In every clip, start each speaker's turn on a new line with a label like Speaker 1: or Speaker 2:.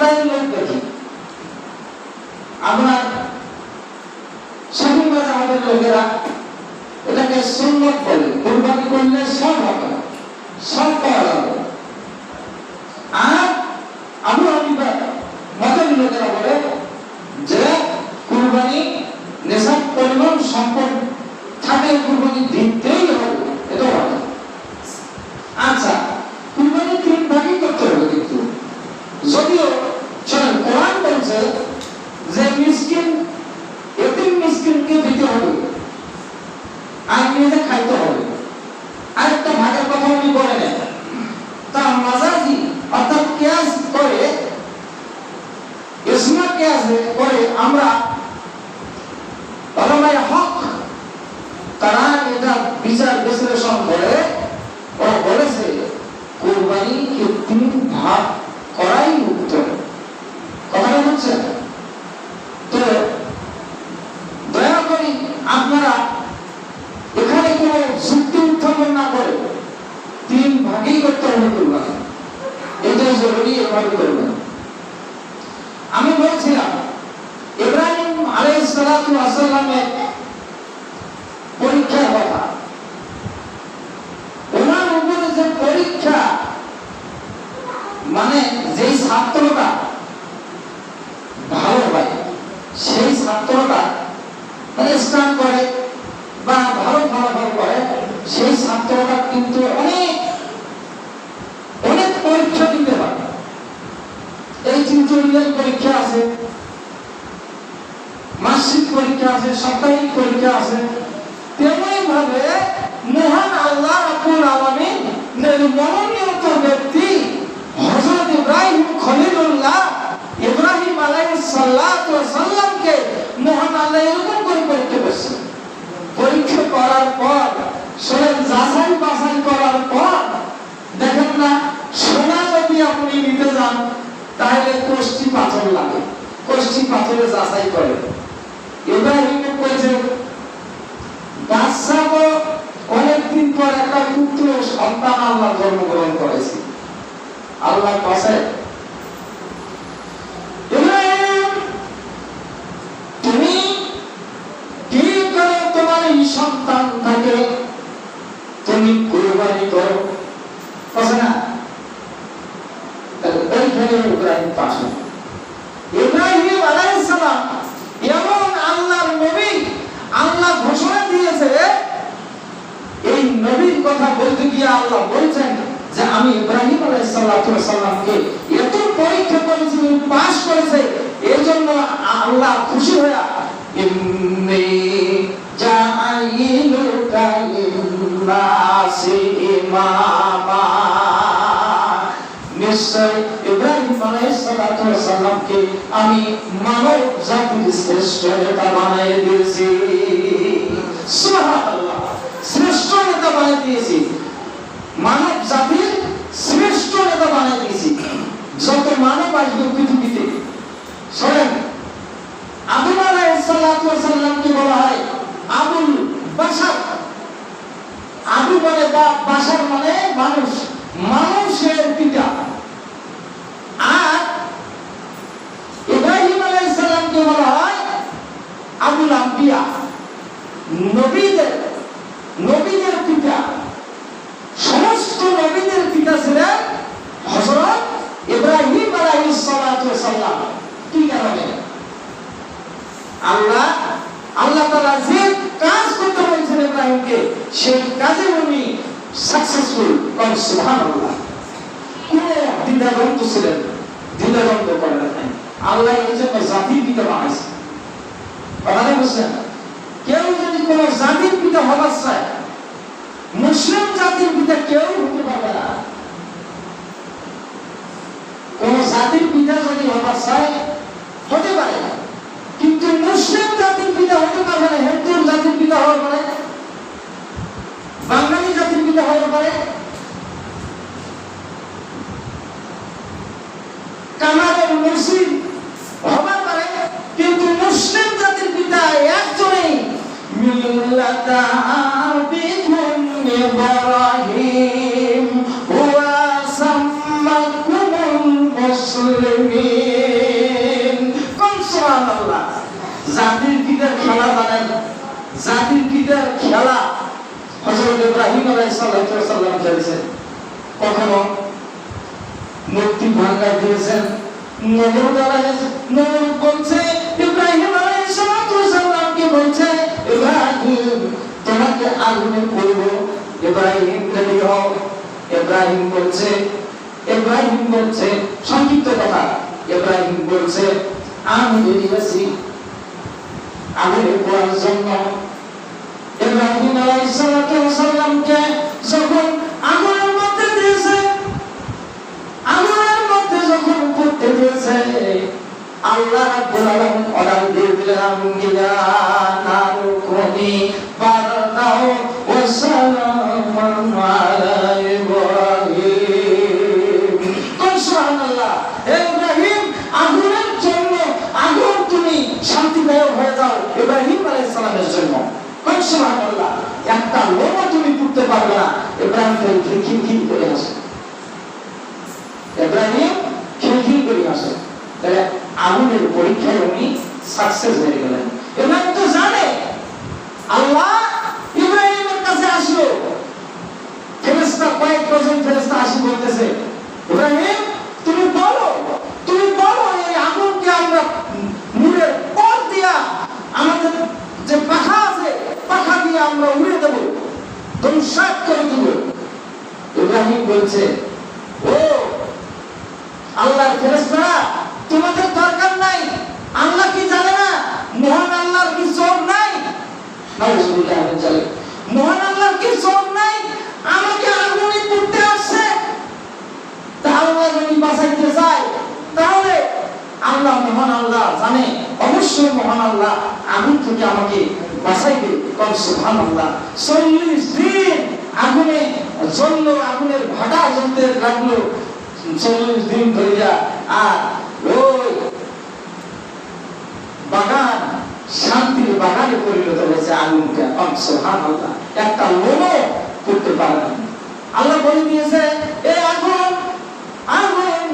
Speaker 1: দেখি আমরা স্বাধীন আমাদের লোকেরা এটাকে সুন্নত বলে, কোরবানি করলে সব হবে, সব পাওয়া যাবে। আর আবু লোকেরা বলে যে কুরবানি নেশাব পরিমাণ সম্পদ থাকে, কুরবানি দিতেই হবে এটা হবে আচ্ছা কুরবানি তিন ভাগই করতে হবে কিন্তু যদিও শোনেন কোরআন বলছে যে মিসকিন এতিম মিসকিনকে দিতে হবে আর নিজে খাইতে হবে আরেকটা ভাগের কথা উনি বলেন তা মাজাজি অর্থাৎ কেয়াস করে ইসমা কেয়াস করে আমরা ওলামায়ে হক তারা এটা বিচার বিশ্লেষণ করে ও বলেছে কোরবানিকে তিন ভাগ করাই উত্তম কথাটা বুঝছেন তো দয়া করি আপনারা এখানে কোনো যুক্তি উত্থাপন না করে তিন এটাই জরুরি এভাবে করবেন। আমি বলছিলাম ইব্রাহিম আলাইহিস সালাতু ওয়াসাল্লামের পরীক্ষার কথা ওনার উপরে যে পরীক্ষা মানে যেই ছাত্রটা ভালো হয় সেই ছাত্রটা মানে স্টান করে বা ভালো ফলাফল করে সেই ছাত্রটা কিন্তু অনেক অনেক পরীক্ষা দিতে পারে এই টিউটোরিয়াল পরীক্ষা আছে মাসিক পরীক্ষা আছে, সাপ্তাহিক পরীক্ষা আছে। তেমনি ভাবে মহান আল্লাহ রাব্বুল আলামিন মনোনীত ব্যক্তি হযরত ইব্রাহিম খলিলুল্লাহ ইব্রাহিম আলাইহিস সালাতু মহান আল্লাহ এরকম করে পরীক্ষা করছেন পরীক্ষা করার পর, শোনেন, যাচাই বাছাই করার পর, দেখেন না, সোনা যদি আপনি নিতে যান, তাহলে কোষ্টি পাথর লাগে। কোষ্টি পাথরে যাচাই বাদশাহ অনেকদিন পর একটা পুত্র সন্তান আল্লাহ জন্মগ্রহণ করেছে। আল্লাহ কাছে ইব্রাহিম তুমি কি করে তোমার এই সন্তান থাকে তুমি কুরবানি করো কথা না তাহলে ওইখানে ইব্রাহিম পাশ হয়। ইব্রাহিম আলাইহিস সালাম এমন আল্লাহর নবী আল্লাহ ঘোষণা দিয়েছে এই নবীর কথা বলতে গিয়ে আল্লাহ বলছেন যে আমি ইব্রাহিম আলাইহিস সালাতু ওয়াস সালামকে এত পরীক্ষা পাস করেছে এই জন্য আল্লাহ খুশি হয়ে আমি মানব জাতির শ্রেষ্ঠ নেতা বানিয়ে দিয়েছি। শ্রেষ্ঠ নেতা বানিয়ে দিয়েছি। মানব জাতির শ্রেষ্ঠ নেতা বানিয়ে দিয়েছি। যত মানব আসবে পৃথিবীতে শোনেন আদম আলাইসাল্লামকে বলা হয় আবুল বাসার আবু মানে বা বাশার মানে মানুষ। মানুষের পিতা আর ইব্রাহিম আলাইহিস সালামকে বলা হয় আবুল আম্বিয়া নবীদের নবীদের পিতা সমস্ত নবীদের পিতা ছিলেন হযরত ইব্রাহিম আলাইহিস সালাতু ওয়াস সালাম কি কারণে আল্লাহ আল্লাহ তাআলা যে কাজ করতে বলেছেন ইব্রাহিমকে সেই কাজে উনি সাকসেসফুল কোন সুবহানাল্লাহ কোন ছিলেন। দ্বিধাদ্বন্দ্ব করেন আল্লাহ এই জন্য জাতির পিতা বানাইছে। কথাটা বুঝছেন কেউ যদি কোন জাতির পিতা হবার চায়, মুসলিম জাতির পিতা কেউ হতে পারবে না। কোন জাতির পিতা যদি হবার চায়, হতে পারে। না কিন্তু মুসলিম জাতির পিতা হতে পারবে না, হিন্দু জাতির পিতা হওয়ার পারে, বাঙালি জাতির পিতা হওয়ার পারে কানাডার মুসলিম হবার পারে কিন্তু মুসলিম জাতির পিতা একজনেই মিল্লাতা আবিকুম ইব্রাহিম ওয়া সাম্মাকুমুল মুসলিমিন সুবহানাল্লাহ জাতির পিতার খেলা জানেন জাতির পিতার খেলা হযরত ইব্রাহিম আলাইহিস সালাম কখনো মূর্তি ভাঙা দিয়েছেন। বলছে, ইব্রাহিম আলাইহিস বলছে? ইব্রাহিম, তোমাকে আগুনে পড়ব। ইব্রাহিম রেডি হও। ইব্রাহিম বলছে ইব্রাহিম বলছে, সংক্ষিপ্ত কথা। ইব্রাহিম বলছে, আমি রেডি আছি, আগুনে পড়ার জন্য, ইব্রাহিম আলাইহিস সালামকে যখন আগুনের মধ্যে দিয়েছে আগুনের মধ্যে যখন পড়তে আল্লাহ রাব্বুল আলামিন অর্ডার দিয়ে দিলেন আঙ্গিয়া নারু কুনি বারদাও তুমি একটা তুমি পারবে না। খিলখিল করে আসে। তাহলে আগুনের পরীক্ষায় উনি সাকসেস হয়ে গেলেন। ইব্রাহিম তো জানে, আল্লাহ ইব্রাহিমের কাছে আসলো। ফেরেশতা কয়েক ডজন ফেরেশতা আসি বলতেছে, ইব্রাহিম, তুমি বলো তুমি বলো এই আগুনকে আমরা নূরের পর দিয়া আমাদের যে পাখা আছে, পাখা দিয়ে আমরা উড়ে দেব ধ্বংসাত করে দেব। ইব্রাহিম বলছে, ও আল্লাহর ফেরেশতারা, তোমাদের দরকার নাই। আল্লাহ কি জানে না? মহান আল্লাহর কি চোখ নাই? মহান আল্লাহর কি চোখ নাই? আমাকে আগুনে পুড়তে আসছে। তা আল্লাহ যদি বাঁচাইতে চায়, তাহলে আল্লাহ মহান আল্লাহ জানে। অবশ্যই মহান আল্লাহ আগুন থেকে আমাকে বাঁচাইবে। কম সুবহান আল্লাহ চল্লিশ দিন আগুনে জ্বললো, আগুনের ভাটা জ্বলতে লাগল। চল্লিশ দিন ধরিয়া আর ওই বাগান, শান্তির বাগানে পরিণত হয়েছে আগুনটা অংশ সুবহান আল্লাহ একটা লোমও করতে পারে না। আল্লাহ বলে দিয়েছে, এ আগুন আগুন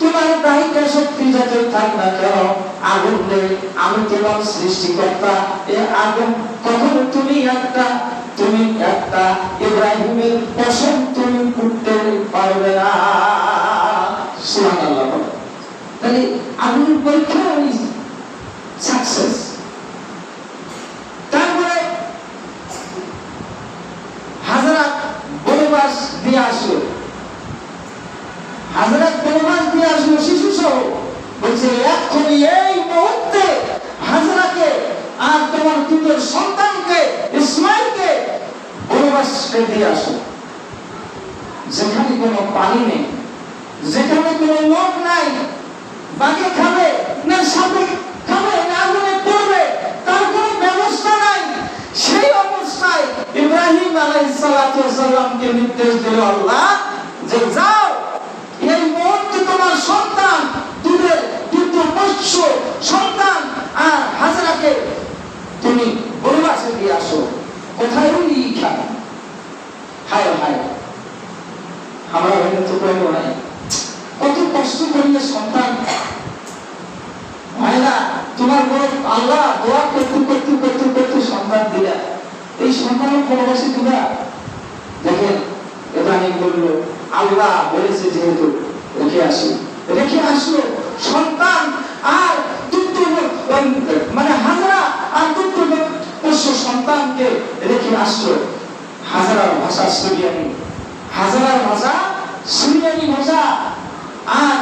Speaker 1: তোমার বাহিকা শক্তি যাতে থাক না কেন, আগুন নেই। আমি তোমার সৃষ্টিকর্তা। এ আগুন কখন তুমি একটা তুমি একটা। ইব্রাহিমের পশম তুমি করতে পারবে না। সুবহানাল্লাহ। তাহলে আগুনের পরীক্ষা আমি সাকসেস তারপরে হাজারাত বনবাস দিয়ে আসলো হাজারাত বনবাস দিয়ে আসলো শিশু সহ বলছে এক্ষুনি এই মুহূর্তে হাজারাকে আর তোমার সন্তানকে, ইসমাইলকে দিয়ে আসো। যেখানে কোনো পানি নেই, যেখানে কোনো লোক নাই বাগে খাবে না খাবে না আগুনে পড়বে, তার কোনো ব্যবস্থা নাই। সেই অবস্থায় ইব্রাহিম আলাইহিস সালাতু নির্দেশ দিল আল্লাহ যে যাও এই মুহূর্তে তোমার সন্তান দুধের দুধ মৎস্য সন্তান আর হাজরাকে তুমি বনবাসে দিয়ে আসো। কোথায় ওই খাবে হায় হায়। আমরা হয়তো তো কোনো নাই কত কষ্ট করিলে সন্তান। হয় তোমার বড় আল্লাহ দোয়া করতে করতে করতে করতে সন্তান দিলা। এই সন্তানের পরবাসী দিলা দেখেন ইব্রাহিম বলল, আল্লাহ বলেছে যেহেতু, রেখে আসি। রেখে আসলো আসলো হাজারার ভাষা সুরিয়ানি হাজারার ভাষা সুরিয়ানি ভাষা। আর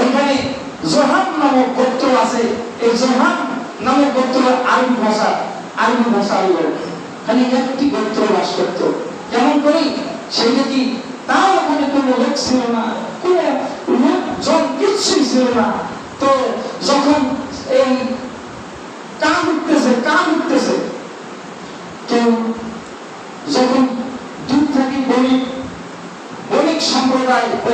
Speaker 1: ওইখানে জোহান নামক গোত্র আছে। এই জোহান নামক গোত্র আরবি ভাষা, আরবি ভাষার লোক খালি একটি গোত্র বাস করত। কেমন করি সেটা কি তাও ওখানে কোনো লোক ছিল না, কোনো লোকজন কিচ্ছুই ছিল না, তো যখন এই কান উঠতেছে কান উঠতেছে তো যখন দূর থেকে বণিক বণিক সম্প্রদায় ওই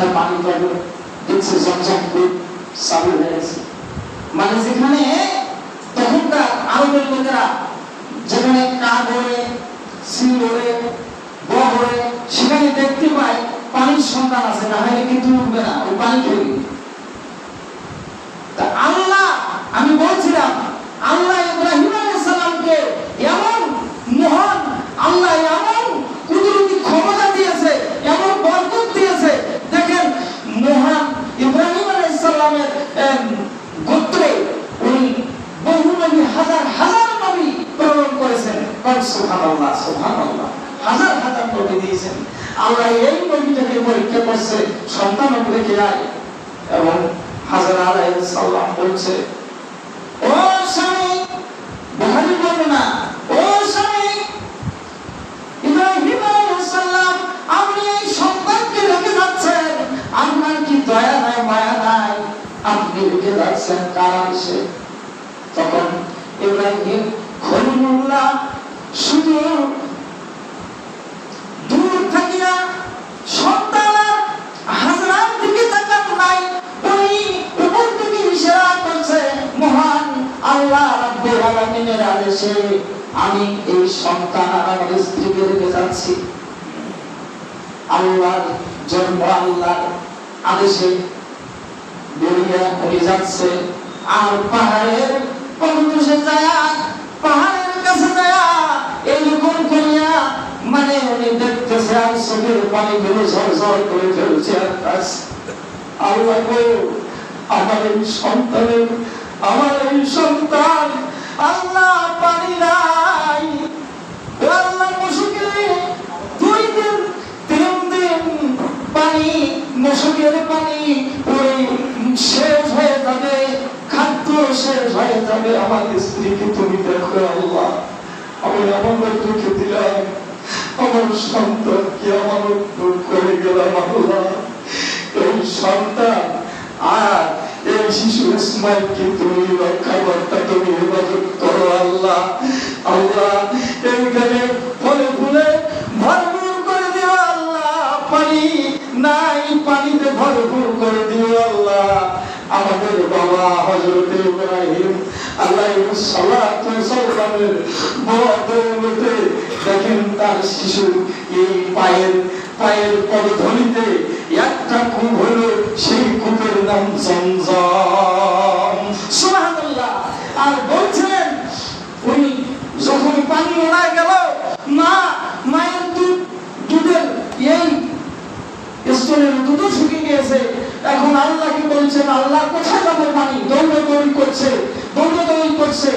Speaker 1: কোথায় পানি পাবে দেখছে জমজম কূপ চালু হয়ে গেছে। মানে যেখানে তখনকার আরবের লোকেরা যেখানে কাক ওড়ে সিল ওড়ে বক ওড়ে সেখানে দেখতে পায় পানির সন্তান আছে, না হলে কিন্তু উঠবে না, ওই পানি খেয়ে আল্লাহ, আমি বলছিলাম আল্লাহ ইব্রাহিম আলাইহিস সালামকে এমন মহান আল্লাহ এমন কুদরতি ক্ষমতা দিয়েছে এমন বরকত দিয়েছে দেখেন মহান ইব্রাহিম আলাইহিস সালামের এম, গোত্রে উনি বহু নবী, হাজার হাজার নবী প্রেরণ করেছেন। হাজার হাজার নবী দিয়েছেন। আল্লাহ এই নবীটাকে পরীক্ষা করছে, সন্তান রেখে এবং হাজার আলাইহিস সালাম বলছে, ও স্বামী বুখারী বর্ণনা ও স্বামী, ইব্রাহিম আপনি এই সন্তানকে রেখে যাচ্ছেন। আপনার কি দয়া নাই, মায়া নাই? রেখে যাচ্ছেন কার আদেশে? তখন ইব্রাহিম খলিলুল্লাহ শুধু দূর থাকিয়া সন্তানের হাজরার দিকে তাকান নাই, উনি উপর থেকে ইশারা করছে, মহান আল্লাহ রাব্বুল আলামিনের আদেশে আমি এই সন্তান আমার স্ত্রীকে রেখে যাচ্ছি। আল্লাহর জন্ম আল্লাহর আদেশে বেরিয়ে হয়ে যাচ্ছে। আর পাহাড়ের পর্বতে যায় পাহাড়ের কাছে যায় এইরকম করিয়া মানে উনি দেখতেছে আর চোখের পানি গুলো ঝরঝর করে ফেলছে আর কাছে আল্লাহ আমার এই সন্তানের, আমার এই সন্তান, আল্লাহ পানি নাই। আল্লাহ মুশকিল দুই দিন, তিন দিন পানি মুশকিল পানি ওই শেষ হয়ে যাবে খাদ্য শেষ হয়ে যাবে। আমার স্ত্রীকে তুমি দেখো, আল্লাহ। আমি আমার দুঃখে দিলাম, আমার সন্তানকে আমার দূর করে গেলাম, আল্লাহ। এই সন্তান আর এই শিশু ইসমাইলকে তুমি রক্ষা কর্তা, তুমি হেফাজত করো, আল্লাহ। আল্লাহ এইখানে ফলে ফুলে ভরপুর করে দিও, আল্লাহ। পানি নাই, পানিতে ভরপুর করে দিও, আল্লাহ। আমাদের বাবা হযরত ইব্রাহিম সালাতু সালামের বদৌলতে দেখেন তার শিশু এই পায়ের পায়ের পদধ্বনিতে একটা কূপ হলো সেই কূপের নাম জমজম। সুবহানাল্লাহ। আর বলছেন উনি যখন পানি ওড়ায় গেল, মা, মায়ের দুধ, দুধের এই স্তনের দুধও শুকিয়ে গিয়েছে। এখন আল্লাহকে বলছেন? আল্লাহ কোথায় যাবে পানি? দৌড় করছে দৌড়াদৌড়ি করছে।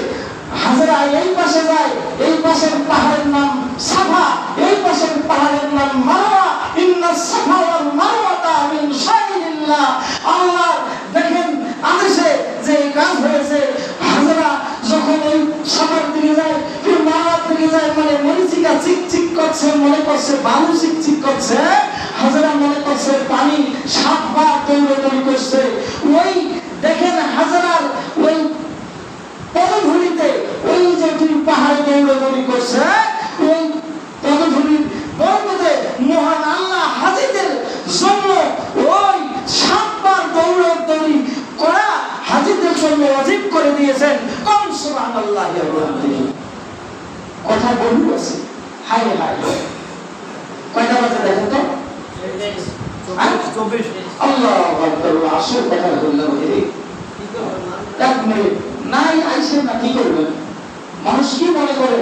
Speaker 1: হাজারা এই পাশে যায়, এই পাশের পাহাড়ের নাম সাফা, এই পাশের পাহাড়ের নাম মারওয়া। ইন্না সাফা ওয়াল মারওয়াতা মিন শাইরিল্লাহ আল্লাহ দেখেন আদেশে যে কাজ হয়েছে ওই সাফার দিকে মানে মনে করছে করছে ওই ওই যে পাহাড়ে করছে ওই পদধূলির পর্বতে মহান আল্লাহ হাজিদের জন্য ওই সাতবার দৌড়াদৌড়ি করা হাজিদের জন্য অজিব করে দিয়েছেন কম সুবহানাল্লাহ কথা বলু আছে হাই হাই কয়টা বাজে দেখেন তো
Speaker 2: চব্বিশ
Speaker 1: আল্লাহ আকবার আসল কথা বললাম এই এক মিনিট নাই আইসেন না কি করবেন মানুষ কি মনে করে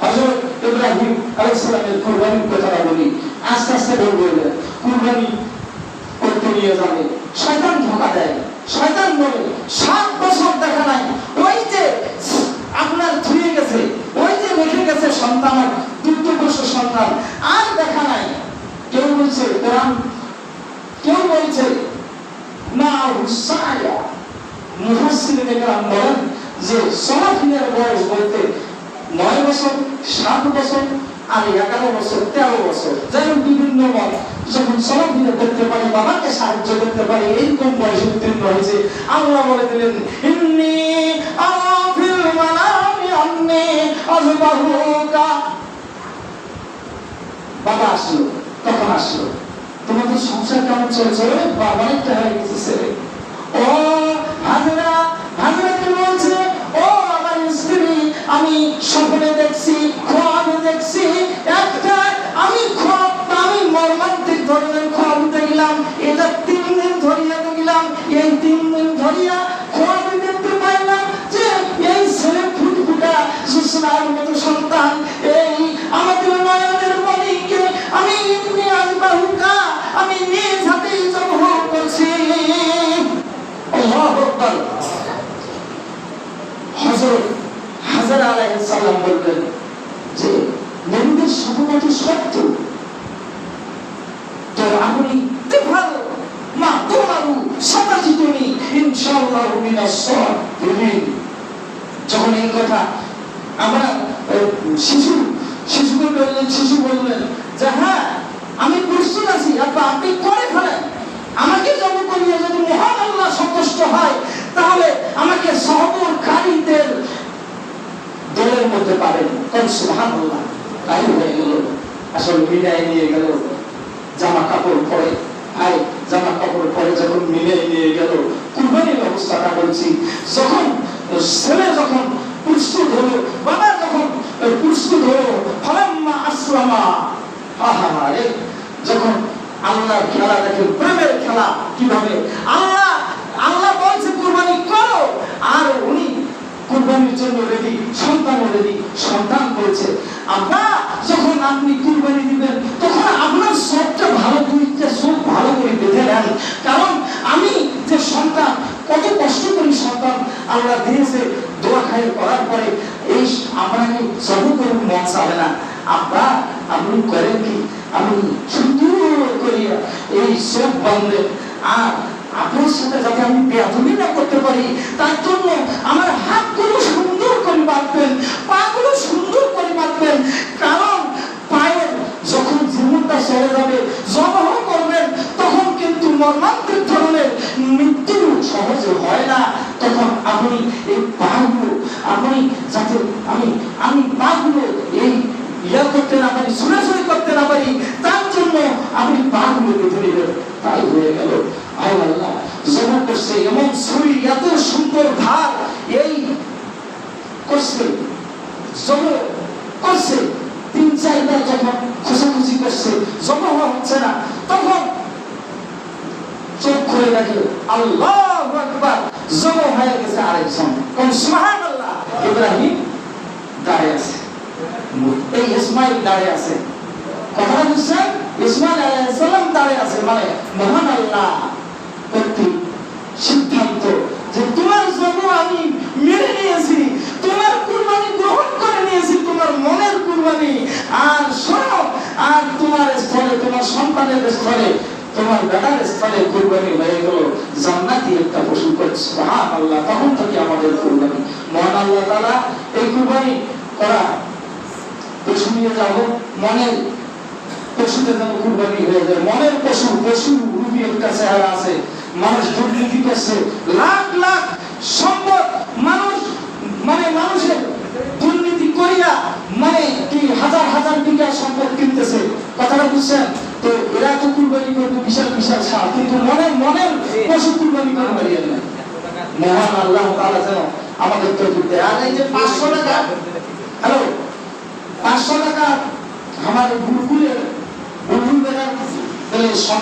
Speaker 1: হযরত ইব্রাহিম আলাইহিস সালামের কুরবানির কথাটা বলি, আস্তে আস্তে বলবে কুরবানি করতে নিয়ে যাবে। শয়তান ধোকা দেয়, শয়তান বলে, সাত বছর দেখা নাই। ওই যে আপনার ধুয়ে গেছে, ওই যে রেখে গেছে সন্তানের দুগ্ধপুষ্ট সন্তান, আর দেখা নাই। কেউ বলছে, কোরআন কেউ বলছে, না হুসায়া মুহাসসিরিনে কেরাম বলেন যে সলাফিনের বয়স বলতে নয় বছর, সাত বছর আমি এগারো বছর, তেরো বছর, যাই বিভিন্ন মত, যখন সব করতে পারি, বাবাকে সাহায্য করতে পারি উত্তীর্ণ হয়েছে? আল্লাহ বলে দিলেন বাবা আসলো, তখন আসলো, তোমাদের সংসার কেমন চলছে? বাবা একটা হয়ে গেছে। ছেলে ও হাজরা হাজরা কি বলছে? ও আমার স্ত্রী, আমি স্বপ্নে দেখছি দেখছি, একটা আমি খোয়াব আমি মর্মান্তিক ধরনের খোয়াব দেখলাম। এটা তিন দিন ধরিয়া দেখলাম, এই তিন দিন ধরিয়া খোয়াবে দেখতে পাইলাম যে এই ছেলে ফুটফুটা সুসনার মতো সন্তান। এই আমাদের নয়নের মনিকে আমি ইবনে আজবাহুকা আমি নিজ হাতেই জবহ করছি। আল্লাহু হাজার আলাইহিস সালাম বললেন নবীদের স্বপ্নটি সত্য। তো আপনি হ্যাঁ আমি প্রস্তুত আছি আপনি করে ফেলেন। আমাকে জব করিয়ে যদি মহান সন্তুষ্ট হয়, তাহলে আমাকে সহবরকারীদের দলের মধ্যে পাবেন। কারণ সুহান আল্লাহ তাই গেল আসলে বিদায় নিয়ে গেল জামা কাপড় পরে আই জামা কাপড় পরে যখন মিলে নিয়ে গেল কুরবানির অবস্থাটা বলছি যখন ছেলে যখন প্রস্তুত হলো বাবা যখন প্রস্তুত হলো ফালাম্মা আসলামা আহা রে যখন আল্লাহর খেলা খেলা কীভাবে আল্লাহ আল্লাহ বলছে কুরবানি করো আর উনি কুরবানির জন্য রেডি সন্তান রেডি সন্তান বলছে আব্বা যখন আপনি কুরবানি দিবেন, তখন আপনার সবটা ভালো দুইটা সব ভালো করে বেঁধে নেন। কারণ আমি যে সন্তান, কত কষ্ট করি সন্তান আল্লাহ দিয়েছে, দোয়া খাই করার পরে এই আপনাকে সব করে মন চাবে না। আব্বা, আপনি করেন কি? আমি সুন্দর করিয়া এই সব বান্ধে আর আপনার সাথে যাতে আমি বেয়াদবি না করতে পারি, তার জন্য আমার হাতগুলো সুন্দর করে বাঁধবেন, পাগুলো সুন্দর করে কারণ পায়ের যখন জীবনটা চলে যাবে, জবহ করবেন, তখন কিন্তু মর্মান্তিক ধরনের মৃত্যু সহজে হয় না। তখন আপনি এই পাগুলো আপনি যাতে আমি আমি পাগুলো এই ইয়া করতে না পারি, সুরাসুরি করতে না পারি, তার জন্য আপনি পাগুলো বেঁধে নেবেন তাই হয়ে গেল। আয় আল্লাহ জমা করছে এমন ছুরি, এত সুন্দর ধার এই করছে। জমা করছে। তিন চারবার যখন খোঁজাখুঁজি করছে, জমা হওয়া হচ্ছে না, তখন চোখ খুলে দেখে আল্লাহ আকবার, জমা হয়ে গেছে আরেকজন কোন সুবহান আল্লাহ ইব্রাহিম দাঁড়িয়ে আছে। এই ইসমাইল দাঁড়িয়ে আছে। কথা বুঝছেন? ইসমাইল আলাইহিসসালাম দাঁড়িয়ে আছে মানে মহান আল্লাহ কর্তৃক সিদ্ধান্ত যে তোমার জন্য আমি মেনে নিয়েছি তোমার কুরবানি গ্রহণ করে নিয়েছি, তোমার মনের কুরবানি। আর আর তোমার স্থলে, তোমার সন্তানের স্থলে, তোমার বেটার স্থলে কুরবানি হয়ে গেল। জান্নাতি একটা পশু করছে আল্লাহ তখন থেকে আমাদের কুরবানি। মহান আল্লাহ তাআলা এই কুরবানি করা পশু নিয়ে যাব মনের পশুতে যেন কুরবানি হয়ে যায়। মনের পশু পশু একটা চেহারা আছে, মানুষ দুর্নীতি করছে, লাখ লাখ সম্পদ মানুষ মানে মানুষের দুর্নীতি করিয়া মানে কি হাজার হাজার বিঘা সম্পদ কিনতেছে। কথাটা বুঝছেন? তো এরা তো কুরবানি করবে, বিশাল বিশাল সার। কিন্তু মনের মনের পশু কুরবানি করে পারিয়ে না মহান আল্লাহ তাআলা যেন আমাদের তো দেয়। আর এই যে পাঁচশো টাকা, হ্যালো? পাঁচশো টাকা আমার বুলবুলের বুলবুল বেড়ার